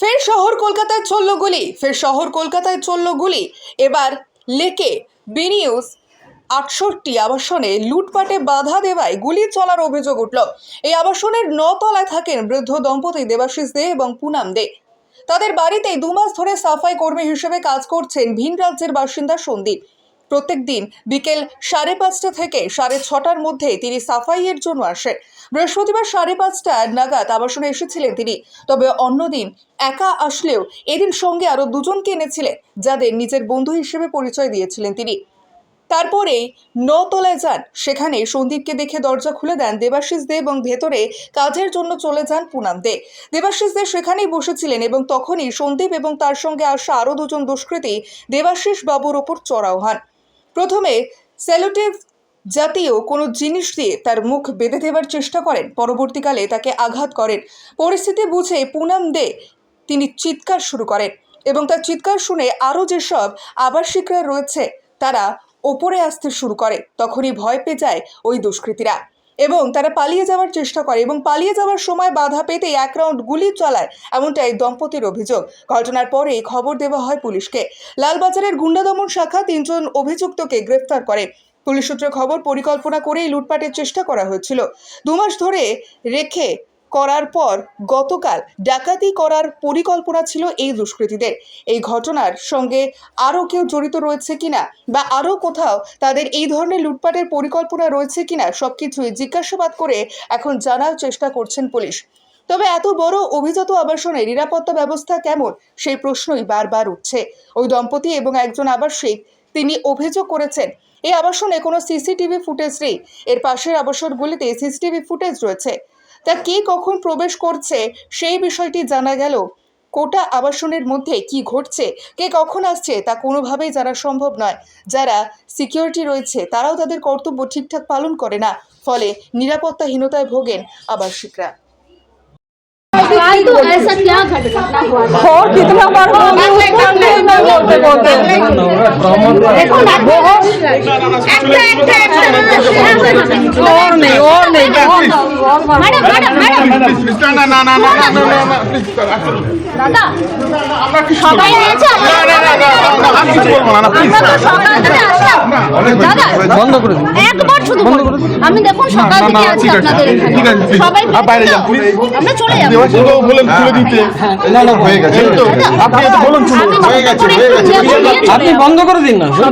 ফের শহর কলকাতায় চলল গুলি, ফের শহর কলকাতায় চলল গুলি। এবার লেকে বিনিউজ আটষট্টি আবাসনে লুটপাটে বাধা দেওয়ায় গুলি চলার অভিযোগ উঠল। এই আবাসনের নতলায় থাকেন বৃদ্ধ দম্পতি দেবাশিস দে এবং পুনাম দে। তাদের বাড়িতেই দু মাস ধরে সাফাই কর্মী হিসেবে কাজ করছেন ভিন রাজ্যের বাসিন্দা সন্দীপ। প্রত্যেক দিন বিকেল সাড়ে পাঁচটা থেকে সাড়ে ছটার মধ্যে তিনি সাফাইয়ের জন্য আসেন। বৃহস্পতিবার সাড়ে পাঁচটা নাগাদ আবাসনে এসেছিলেন তিনি। তবে অন্যদিন একা আসলেও এদিন সঙ্গে আরও দুজনকে এনেছিলেন, যাদের নিজের বন্ধু হিসেবে পরিচয় দিয়েছিলেন তিনি। তারপরেই নতলায় যান। সেখানে সন্দীপকে দেখে দরজা খুলে দেন দেবাশিস দে এবং ভেতরে কাজের জন্য চলে যান পুনাম দে। দেবাশিস দে সেখানেই বসেছিলেন এবং তখনই সন্দীপ এবং তার সঙ্গে আসা আরও দুজন দুষ্কৃতী দেবাশিস বাবুর ওপর চড়াও হন। প্রথমে সেলোটেভ জাতীয় কোনো জিনিস দিয়ে তার মুখ বেঁধে দেবার চেষ্টা করেন। পরবর্তীকালে তাকে আঘাত করেন। পরিস্থিতি বুঝে পুনাম দে তিনি চিৎকার শুরু করেন এবং তার চিৎকার শুনে আরও যেসব আবাসিকরা রয়েছে, তারা ওপরে আসতে শুরু করে। তখনই ভয় পেয়ে যায় ওই দুষ্কৃতীরা। এবং তারা পালিয়ে যাওয়ার চেষ্টা করে এবং পালিয়ে যাওয়ার সময় বাধা পেতে এক রাউন্ড গুলি চালায়, এমনটাই দম্পতির অভিযোগ। ঘটনার পরেই খবর দেওয়া হয় পুলিশকে। লালবাজারের গুন্ডা দমন শাখা তিনজন অভিযুক্তকে গ্রেফতার করে। পুলিশ সূত্রে খবর, পরিকল্পনা করেই লুটপাটের চেষ্টা করা হয়েছিল। দু মাস ধরে রেখে করার পর গতকাল ডাকাতি করার পরিকল্পনা ছিল এই দুষ্কৃতীদের। এই ঘটনার সঙ্গে আরও কেউ জড়িত রয়েছে কিনা বা আরও কোথাও তাদের এই ধরনের লুটপাটের পরিকল্পনা রয়েছে কিনা সবকিছুই জিজ্ঞাসাবাদ করে এখন জানার চেষ্টা করছেন পুলিশ। তবে এত বড় অভিজাত আবাসনে নিরাপত্তা ব্যবস্থা কেমন? সেই প্রশ্নই বারবার উঠছে। ওই দম্পতি এবং একজন আবাসিক, তিনি অভিযোগ করেছেন, এই আবাসনে কোনো সিসিটিভি ফুটেজ নেই। এর পাশের আবাসনগুলিতে সিসিটিভি ফুটেজ রয়েছে। তা কে কখন প্রবেশ করছে সেই বিষয়টি জানা গেল কোটা আবাসনের মধ্যে কি ঘটছে কে কখন আসছে তা কোনোভাবেই জানা সম্ভব নয় যারা সিকিউরিটি রয়েছে তারাও তাদের কর্তব্য ঠিকঠাক পালন করে না ফলে নিরাপত্তাহীনতায় ভোগেন আবাসিকরা आज तो ऐसा क्या घटना हुआ था? हो कितना बार हो गया उसको नहीं मैं बोलते बोलते देखो ना একটা একটা একটা और नहीं আমি দেখুন সকাল থেকে আছি আপনাদের এখানে আপনি বন্ধ করে দিন না দাদা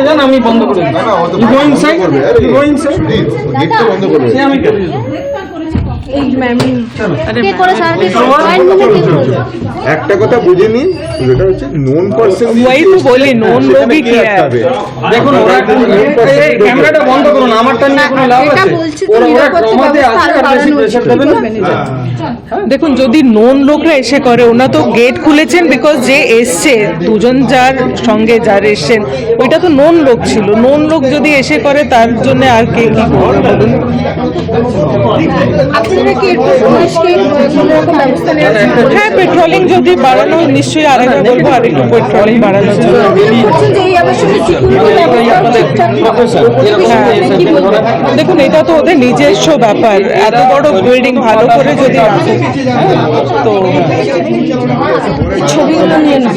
যান আমি বন্ধ করে দিন। ইউ করে একটা কথা বুঝে নিন যেটা হচ্ছে নন পার্সন ওই তো বলি নন কি দেখুন ওরা ক্যামেরাটা বন্ধ করুন নিয়ে কোনো লাভ আছে? ওরা ওরা প্রেসার দেবে না? হ্যাঁ। দেখুন যদি নন লোকরা এসে করে ওনা তো গেট খুলেছেন বিকজ যে এসছে দুজন যার সঙ্গে যার এসছেন ওইটা তো নন লোক ছিল। নন লোক যদি এসে করে তার জন্য আর কে কি করবে হ্যাঁ পেট্রোলিং যদি বাড়ানো নিশ্চয়ই আরেকবার বলব আর একটু পেট্রোলিং বাড়ানোর জন্য হ্যাঁ, দেখুন এটা তো ওদের নিজস্ব ব্যাপার এত বড় বিল্ডিং ভালো করে যদি রাখে তো ছবিগুলো নিয়ে না